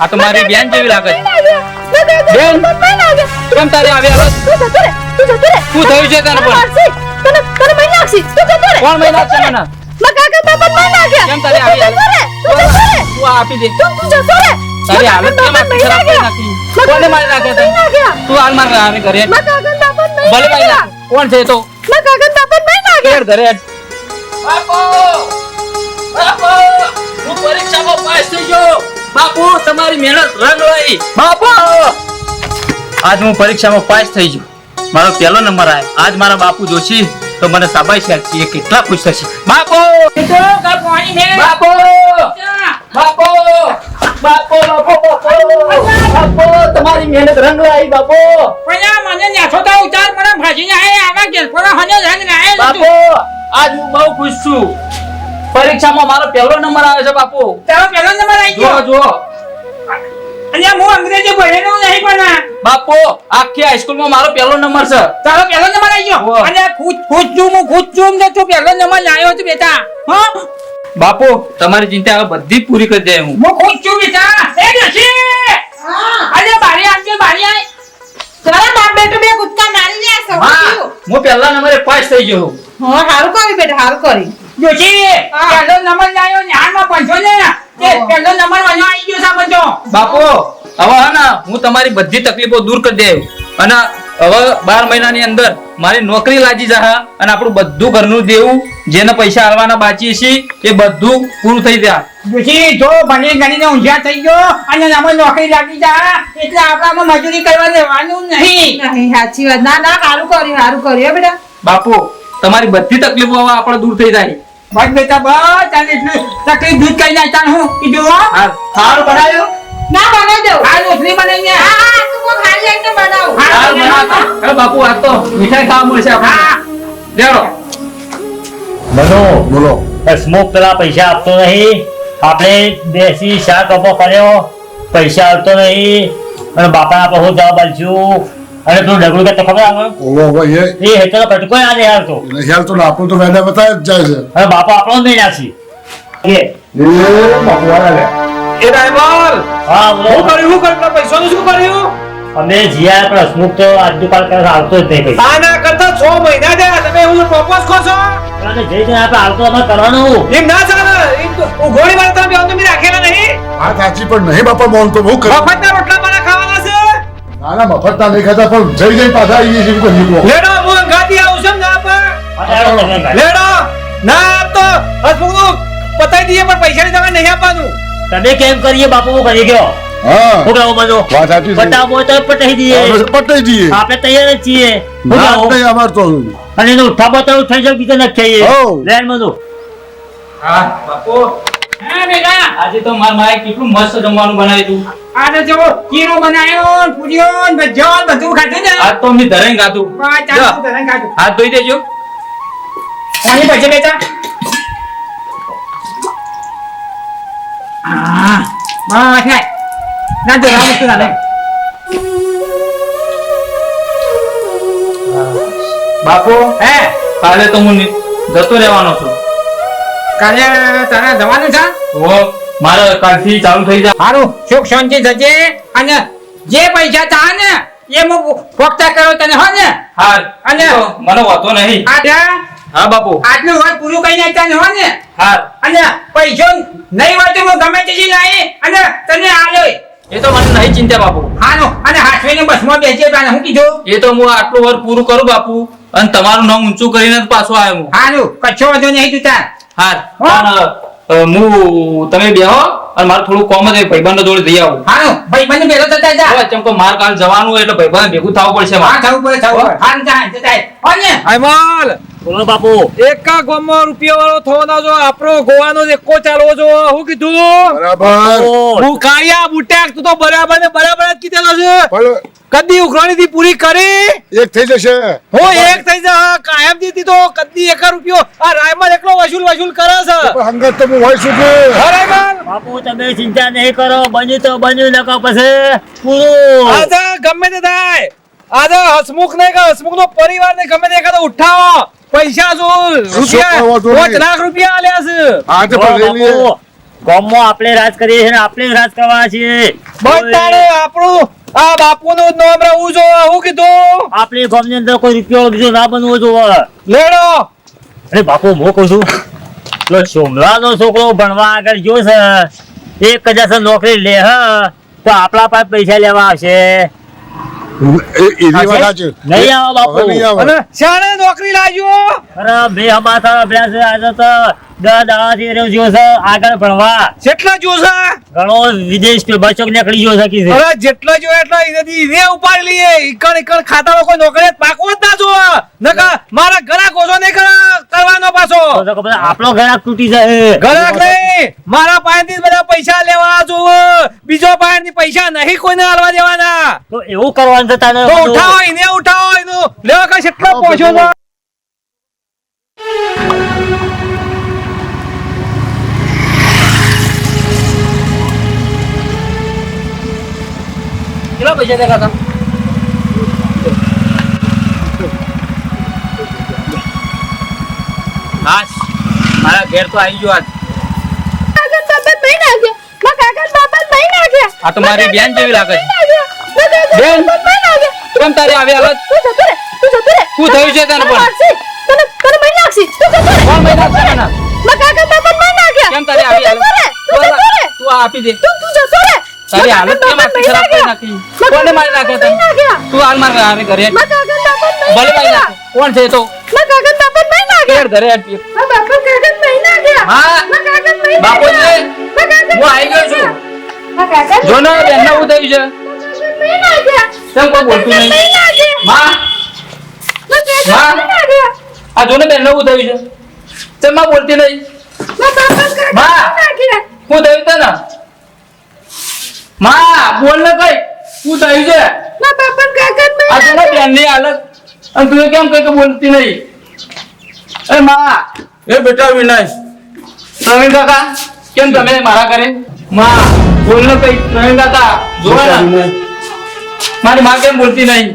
આ તો મારી બેન જેવી લાગે છે. બેન, કેમ તારે આવી હાલત? શું થયું છે તને પણ? કોણ મહિના છે મને કેમ તારે આવી હાલત? તું આ આપી દે. તારી હાલત કેમ આટલી ખરાબ કરી નાખી? કોને મારી નાખે તને? તું હાલ માર આવે ઘરે. ભલે મારી કોણ છે તો? ઘેર ઘરે બાપો બાપુ! બાપુ! હું પરીક્ષામાં પાસ થઈ ગયો. બાપુ તમારી મહેનત રંગ લઈ બાપુ આજ હું પરીક્ષામાં પાસ થઈ ગયો. મારો પહેલો નંબર આવ્યો આજ મારા બાપુ જોશી તો મને શાબાશી આપશે એ કેટલા ખુશ થશે. બાપુ! બાપુ! બાપુ! બાપો બાપો બાપો! બાપો તમારી મહેનત રંગ લાવી બાપુ! બાપુ! આજ હું બહુ ખુશ છું. પરીક્ષામાં મારો પહેલો નંબર આવ્યો છે બાપુ. જો જો બાપુ આખી હાઈસ્કૂલમાં મારો પહેલો નંબર છે. તારો પહેલો નંબર આવી ગયો. અને ખુદ ખુદ છું હું ખુદ છું ને તું પહેલો નંબર લાવ્યો છે બેટા. હા? બાપુ તમારી ચિંતા હવે બધી જ પૂરી કરી દે હું. હું ખુદ છું બેટા. એ ડોશી અરે બારી આવજે બારી આય તારા બાપ બેટો બે કૂદકા મારી લે સૌ હા હું પહેલા નંબરે પાસ થઈ ગયો. હા હારું કરી બેટા હારું કરી ડોશી હા. નંબર લાવ્યો ને પંચો ને. તે હા. નંબર વાળો આવી ગયો છે પંચો બાપુ હવે હા ને હું તમારી બધી તકલીફો દૂર કરી દે અને હવે બાર મહિનાની અંદર મારી નોકરી લાગી જા અને આપણું બધું ઘરનું દેવું જેને પૈસા આલવાના બાકી છે એ બધું પૂરું થઈ જાય. ડોશી જો ભણી ગણીને ઊંઝા થઈ ગયો અને આમાં નોકરી લાગી જા એટલે આપણામાં મજૂરી કરવા દેવાનું નહીં. નહીં સાચી વાત. ના ના સારું કર્યું સારું કર્યું હો બેટા. બાપુ તમારી બધી તકલીફો હવે આપણે દૂર થઈ જાય. બસ બેટા બસ આને એટલું તકલીફ દૂર કરી નાખતા હું. કીધું હો. સારું બનાવ્યો? ના બનાવી દઉં. આ રોટલી બનાવીને હા. હા તું કો ખાલી આવીને બનાવ. હા. બનાવ. બનાવતા. બાપુ આ તો મીઠાઈ ખાવા મળશે આપણે લેવડો. મનો બોલો. સ્મોક પેલા પૈસા આપતો નહીં. આપણે દેશી શાક અપો કર્યો. પૈસા આપતો નહીં. અને બાપાના પાસે હું અને તું ડગલું કે ખબર આવે ઓવો ભાઈ એ એ હેઠળ પટકો આ નહીં આવતો એને ખ્યાલ તો આપણો તો વેડા બતાય જ જાય છે. અરે બાપા આપણો જ નહીં નાસી. કે એ લે. એ ડ્રાઈવર! હા બોલો. કર્યું શું કર્યું? પૈસાનું શું કર્યું? અમે જીયા પણ સ્મોક તો આજ કાલ કરે આવતો જ નહીં પૈસા આના કરતા છ મહિના દે તમે હું પ્રપોઝ કરો છો? અને જે જે આપણે આવતો અમારે કરવાનું એમ ના ચાલે એમ તો ઉઘોડી મારે તમે બેવ તમે રાખેલા નહીં? આ સાચી પણ નહીં બાપા મોલ તો બહુ કરે? મફતના રોટલા મારા ખાવાના છે. ના ના મફત ના નહીં ખાતા પણ જઈ જઈ પાછા આવીએ છીએ કોઈ નીકળો લેડો હું અંગાથી આવું છું ના પર આવો. લેડો ના આપ તો હસમુખ પતાઈ દઈએ પણ પૈસા ની તમે નહીં આપવાનું. તમે કેમ કરીએ? બાપુ હું કરી ગયો હા. હું કહું વાત સાચી પટાવો તો પટાઈ દઈએ. પટાઈ દઈએ. આપણે તૈયાર જ છીએ. નહીં અમાર તો અને એનું ઉઠા બતાવું થઈ જાય બીજા નથી ખાઈએ. લેન બધું. હા બાપુ. હા બેટા. આજે તો મારા માએ કેટલું મસ્ત જમવાનું બનાવ્યું હતું આ જો ખીરો બનાવ્યો ને પૂરીઓ ને ભજીયો ને બધું ખાધું ને. આજ તો અમને ધરાઈ ગાતું બસ ચાલ તું ખાધું. હાથ ધોઈ દેજો. પાણી પછી બેટા. હા બસ ખાય ના જો રામ તું ના બાપુ હે? કાલે તો હું જતો રહેવાનો છું. કાલે તારા જવાનું છે? ઓ મારે કાલથી ચાલુ થઈ જાય. સારું સુખ શાંતિ થજે અને જે પૈસા તા ને એ હું પોખતા કરો તને હો ને? હા અને- મને વાંધો નહીં. હા બાપુ. આટલું વાત પૂરું કઈ નાખતા ને હો ને? હા. અને પૈસો નહીં વાતો હું ગમે તે લાવી અને તને આલ્યો એ તો મને નહીં ચિંતા બાપુ. હાનો અને હાથવીને બસમાં બેસીએ તને હું કીધું? એ તો હું આટલું વાર પૂરું કરું બાપુ. અને તમારું નામ ઊંચું કરીને પાછો આવ્યો હું. હારું કચ્છો વધો નહીં તું તાર. હા. હું તમે બેહો અને મારું થોડું કોમ જ ભાઈબંધો જોડે જઈ આવું. હા ભાઈ બંને ભેગો થતા જા. હવે ચમ કે માર કાલ જવાનું હોય એટલે ભાઈબંધ ભેગું થવું પડશે હા થવું પડે થવું પડે. હારું જા જતા હો ને. અમલ બોલો બાપુ. એકા ગામમાં રૂપિયા વાળો થવાનો જો આપણો ગોવાનો એકો ચાલવો જો. હું કીધું? બરાબર. હું કાળિયા બુટેક તું તો બરાબર ને બરાબર જ કીધેલો છે. કદી ઉઘરાણી થી પૂરી કરી? એક થઈ જશે. હું એક થઈ જા કાયમ દીધી તો. કદી એક રૂપિયો. આ રાયમાં એકલો વસૂલ વસૂલ કરે છે. હંગત તો હું હોય છું કે. બાપુ તમે ચિંતા નહીં કરો. બન્યું તો બન્યું નકા પછી પૂરું. આજે ગમે તે થાય. આજે હસમુખ ને કે હસમુખ નો પરિવાર ને ગમે તે એકાદો ઉઠાવો. પૈસા જોલ રૂપિયા પાંચ લાખ રૂપિયા આલ્યા છે. હા તો લઈએ આપણે રાજ કરીએ છીએ આપણે જ રાજ કરવા છીએ. બધાને આપણું આ બાપુનું નું નામ રહેવું જો હું કીધું. આપણે ગામની અંદર કોઈ રૂપિયો બીજો ના બનવો જોવે લેડો. અરે બાપુ હું કહું છું પેલો સોમલાનો છોકરો ભણવા આગળ ગયો છે એક હજાર નોકરી લે હ તો આપણા પાસે પૈસા લેવા આવશે. એની વાત સાચી. નહીં આવે બાપુ. હવે નહીં આવે. અને શાણે નોકરી લાગ્યો અરે બે હમાતા અભ્યાસ આજે તો દસ રહ્યો ગયો છે આગળ ભણવા. જેટલા જોશે ઘણો વિદેશ કે બચક નીકળી ગયો છે કી છે? અરે જેટલા જો એટલા એનાથી એને ઉપાડી લઈએ. ઈકણ ઈકણ ખાતા કોઈ નોકરી પાકવો જ ના જો નકા મારા ઘણા ગોસો નહીં કરવાનો પાછો. તો તો ખબર આપણો ગરાક તૂટી જાય. ઘરાક નહીં. મારા પાસેથી જ બધા પૈસા લેવા જોવો બીજો પાસેથી પૈસા નહીં કોઈને હાલવા દેવાના. તો એવું કરવાનું છે તારે તો ઉઠાવો એને ઉઠાવો એનું. લેવા કઈ કેટલો પહોંચ્યો કેટલા પૈસા મારા ઘેર તો આવી ગયો આજ. આ તો મારી બેન જેવી લાગે છે. બેન કેમ તારી આવી હાલત? શું થયું છે તને પણ? કોણ મને? કેમ તારી આવી હાલત? તું આ- તું આ આપી દે. તારી હાલત કેમ આટલી ખરાબ કરી નાખી? કોને મારી નાખે તને? તું હાલ માર આવે ઘરે. ભલે મારી નાખે. કોણ છે તો? ઘરે. હા. બાપુ છે. હું આવી ગયો છું. જો ને બેન ને થયું છે. તેમ કોઈ બોલતું નહીં? માં. આ જો ને બેન ને છે. ચમમાં બોલતી નહીં? શું થયું તને? માં બોલ ને કઈ. શું થયું છે? આ જો ને બેનની હાલત. અને તું કેમ કઈ કે બોલતી નહીં? એ માં. એ બેટા વિનય. પ્રવીણ કાકા કેમ તમે મારા ઘરે? માં બોલ ને કઈ. પ્રવીણ કાકા જોવા ને? મારી માં કેમ બોલતી નહીં?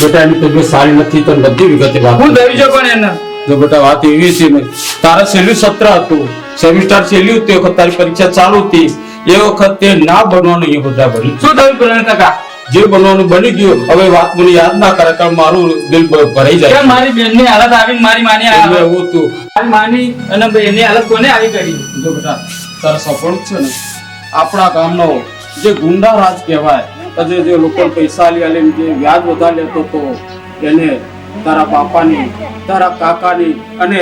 બેટા એની તબિયત સારી નથી તો બધી વિગતે વાત હું દઈ છે પણ એને. જો બેટા વાત એવી છે ને તારા છેલ્લું સત્ર હતું. સેમિસ્ટર છેલ્લું હતું વખત તારી પરીક્ષા ચાલુ હતી. એ વખતે ના બનવાનું એ બધા બની શું થયું પ્રવીણ કાકા? જે બનવાનું બની ગયું હવે વાત મને યાદ ના કરે કારણ મારું દિલ ભરાઈ જાય. મારી બેનની હાલત આવી મારી માની એવું તું મારી માની અને બેનની હાલત કોને આવી કરી? જો બેટા તારા સપોર્ટ છે ને આપણા ગામનો જે ગુંડા રાજ કહેવાય આજે જે લોકો પૈસા લે લે જે વ્યાજ વધારે લેતો તો એને તારા બાપાની તારા કાકાની અને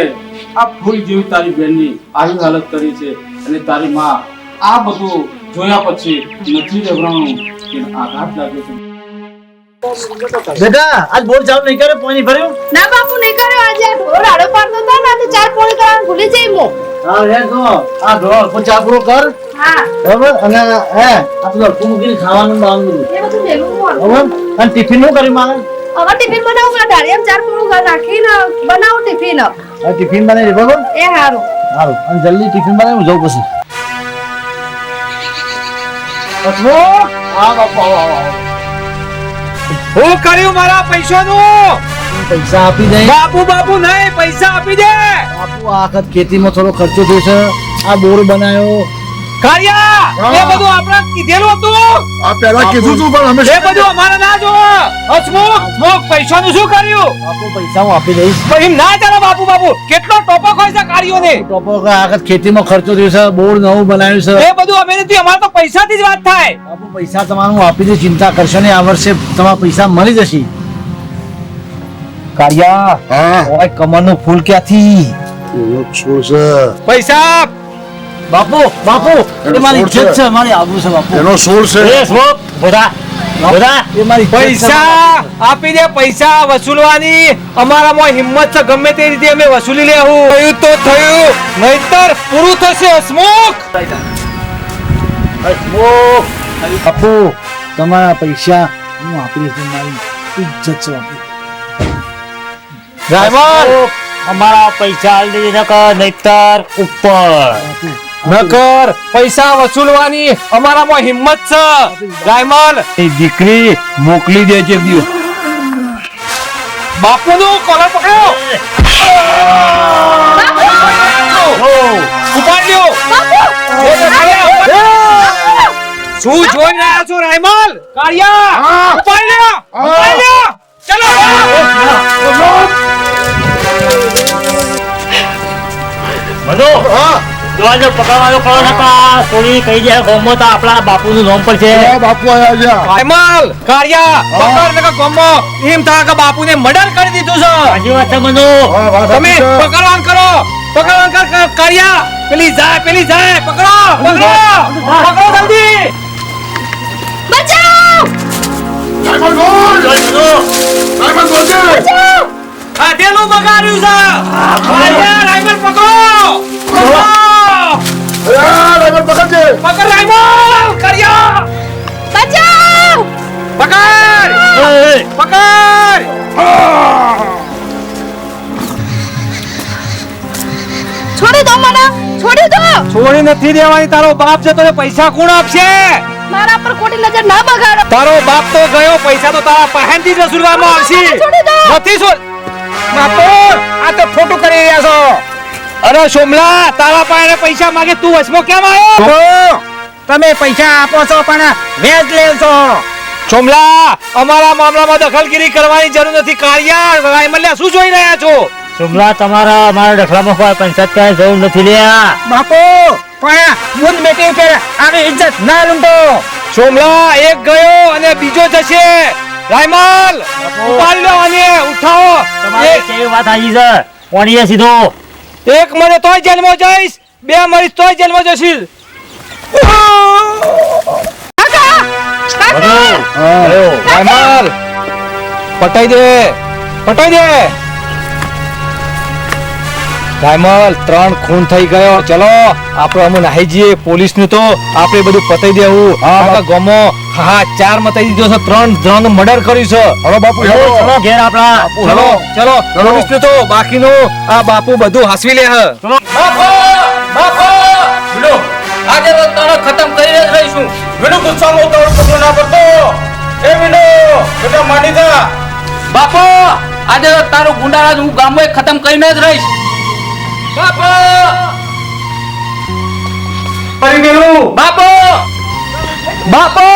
આ ફૂલ જેવી તારી બેનની આવી હાલત કરી છે અને તારી માં આ બધું જોયા પછી નથી રહેવાનું. કે આઘાત લાગે છે. બેટા આજ બોર ચાલુ નહીં કરે પાણી ભર્યું? ના બાપુ નહીં કર્યો આજે. બોર આડો પાડતો તો ના તો ચાર પાણી કરવાનું ભૂલી જઈ મો. હા રે તો. આ ઢોળ કો ચા પૂરો કર. હા. બરાબર? અને હે આપણો કુમગીર ખાવાનું બાંધવું એ બધું ભેગું કરું બરાબર? અને ટિફિનનું કરી માં હવે ટિફિન બનાવું કે ડાળિયામ ચાર પોળું નાખીને બનાવું ટિફિન. આ ટિફિન બનાવી દે બરાબર? એ હારું. સારું અને જલ્દી ટિફિન બનાવી હું જઉં પછી. અસમો આ બાપા આવો આવો આવો. હું કર્યું મારા પૈસાનું? પૈસા આપી દે બાપુ બાપુ નહીં પૈસા આપી દે. બાપુ આ વખત ખેતીમાં થોડો ખર્ચો થયો છે. આ બોર બનાવ્યો. કાળિયા એ બધું આપણે કીધેલું હતું. આ પહેલા કીધું તું પણ અમે એ બધું અમારે ના જો હસમુખ હસમુખ પૈસાનું શું કર્યું? બાપુ પૈસા હું આપી દઈશ. પણ એમ ના ચાલે બાપુ બાપુ. કેટલો ટોપો હોય છે કાર્યોને ટોપો આગળ ખેતીમાં ખર્ચો થયો છે બોર નવું બનાવ્યું છે. એ બધું અમે નથી અમારે તો પૈસાથી જ વાત થાય. બાપુ પૈસા તમારું હું આપી દઈશ ચિંતા કરશો ને આ વર્ષે તમારા પૈસા મળી જશે. કાળિયા હા. ઓય કમરનું ફૂલ ક્યાંથી? પૈસા બાપુ બાપુ એ મારી ઇજ્જત છે. મારી આબરૂ છે બાપુ. એનો છોડ છે. એ સ્વપ બોધા બોધા એ મારી ઇજ્જત છે, પૈસા આપી દે પૈસા વસૂલવાની. અમારામાં હિંમત છે ગમે તે રીતે અમે વસૂલી લેવું. થયું તો થયું નહીતર પૂરું થશે હસમુખ. બાપુ. તમારા પૈસા હું આપી દઈશ મારી ઇજ્જત છે બાપુ. ડ્રાઈવર અમારા પૈસા આલી નકર નહીતર ઉપર. નકર પૈસા વસૂલવાની અમારામાં હિંમત છે. ડ્રાઈવર એ દીકરી મોકલી દેજે બાપુ બાપુનું કોલર પકડ્યો. ઉપાડ. લ્યો શું જોઈ રહ્યા છો રાયમલ? કાળિયા ઉપાડી લ્યો ઉપાડી લ્યો ચલો બધો જોવા જો પકડવાનો કરો નકા થોડી કહી દે ગોમો તો આપણા બાપુનું નામ પર છે. બાપુ આયા છે. પકડ નકા ગમો એમ થા કે બાપુને મર્ડર કરી દીધું છે. સાચી વાત તમે પકડવાન કરો પકડવાન કર કર- પેલી જાય પેલી જાય પકડો પકડો જલ્દી. બચાવ! આ બગાડ્યું છે. પકડો. એ, પકડ છે. પકડ રાયમલ કાળિયા બચાવ! પકડ! એ, એ, પકડ! છોડી દો મને! છોડી દો! છોડી નથી દેવાની તારો બાપ છે તો પૈસા કોણ આપશે? મારા પર ખોટી નજર ના બગાડો. તારો બાપ તો ગયો પૈસા તો તારા પહેનથી જ વસૂલવામાં આવશે. છોડી દો. નથી છોડ બાપુ આ તો ખોટું કરી રહ્યા છો. અરે સોમલા તારા પાસે પૈસા માંગે તું વચમાં કેમ આવ્યો? તમે પૈસા આપો છો પણ વેજ લેશો સોમલા અમારા મામલામાં દખલગીરી કરવાની જરૂર નથી. કાળિયા રાયમલ્યા શું જોઈ રહ્યા છો? સોમલા તમારા અમારા ડખલામાં કોઈ પંચાયત કઈ જરૂર નથી લ્યા. બાપુ પણ બુંદ બેટી ઉપર આવી ઇજ્જત ના લૂંટો. સોમલા એક ગયો અને બીજો જશે. રાયમાલ ઉપાડી લો અને ઉઠાવો. તમારી કેવી વાત આવી છે? કોણીએ સીધો. એક મરે તોય જેલમાં જઈશ બે મરીશ તોય જેલમાં કયો? પટાઈ દે પટાઈ દે રાયમલ ત્રણ ખૂન થઈ ગયો. ચલો આપણે અમે નાહી જઈએ પોલીસનું તો આપણે બધું પતાઈ દેવું. હા ગમો હા ચાર મતાઈ દીધો છે ત્રણ જણ મર્ડર કર્યું છે. હલો બાપુ ચલો, હેલો. ઘેર આપણા. ચલો ચલો પોલીસનું તો બાકીનું આ બાપુ બધું હાસવી લે હ. બાપુ બાપુ. બોલો આજે તો તારો ખતમ કરીને જ રહીશું. વિડો ગુસ્સામાં ઉતાવળ પકડો ના પડતો એ વિડો બેટા માની જા. બાપો આજે તારું તારો ગુંડારાજ હું ગામમાં ખતમ કરીને જ રહીશ. બાપો! પડી ગયેલું. બાપો! બાપો!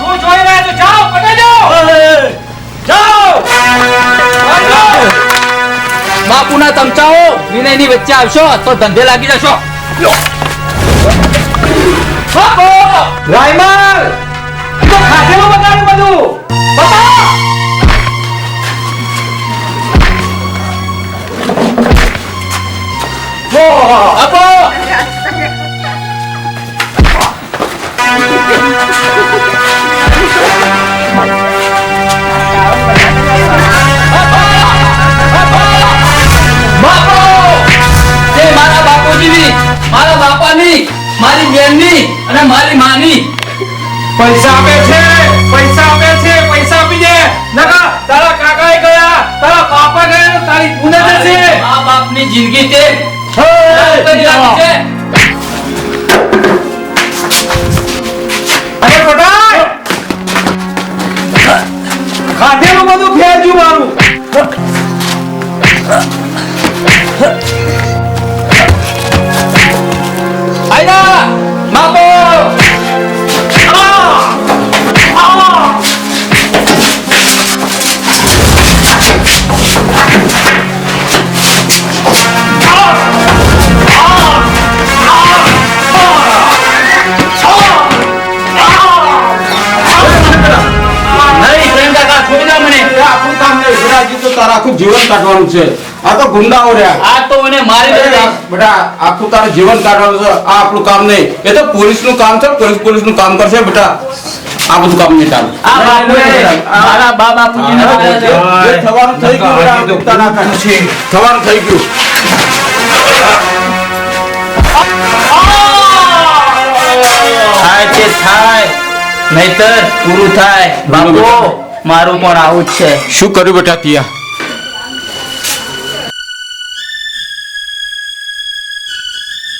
તું જોઈ રહ્યા છો જાઓ પકડી જાઓ! જાઓ બાપુના તમચાઓ વિનયની વચ્ચે આવશો તો ધંધે લાગી જશો. બાપુ! રાયમલ! તો ખાધેલું બગાડ્યું બધું. બાપા! આ બાપની જિંદગી તે કરી નાખી છે અરે છે. આ તો ગુંડાઓ રહ્યા. આ તો એને મારી દે બેટા આખું તારું જીવન કાઢવાનું છે. આ આપણું કામ નહીં. એ તો પોલીસનું કામ છે. પોલીસ પોલીસનું કામ કરશે બેટા. આ બધું કામ નહીં તારું આ મારા બા માર્યા થવાનું થઈ ગયું. થવાનું થઈ ગયું. થાય તે થાય નહીતર પૂરું થાય. બાપુ મારું પણ આવું જ છે. શું કર્યું બેટા તિયા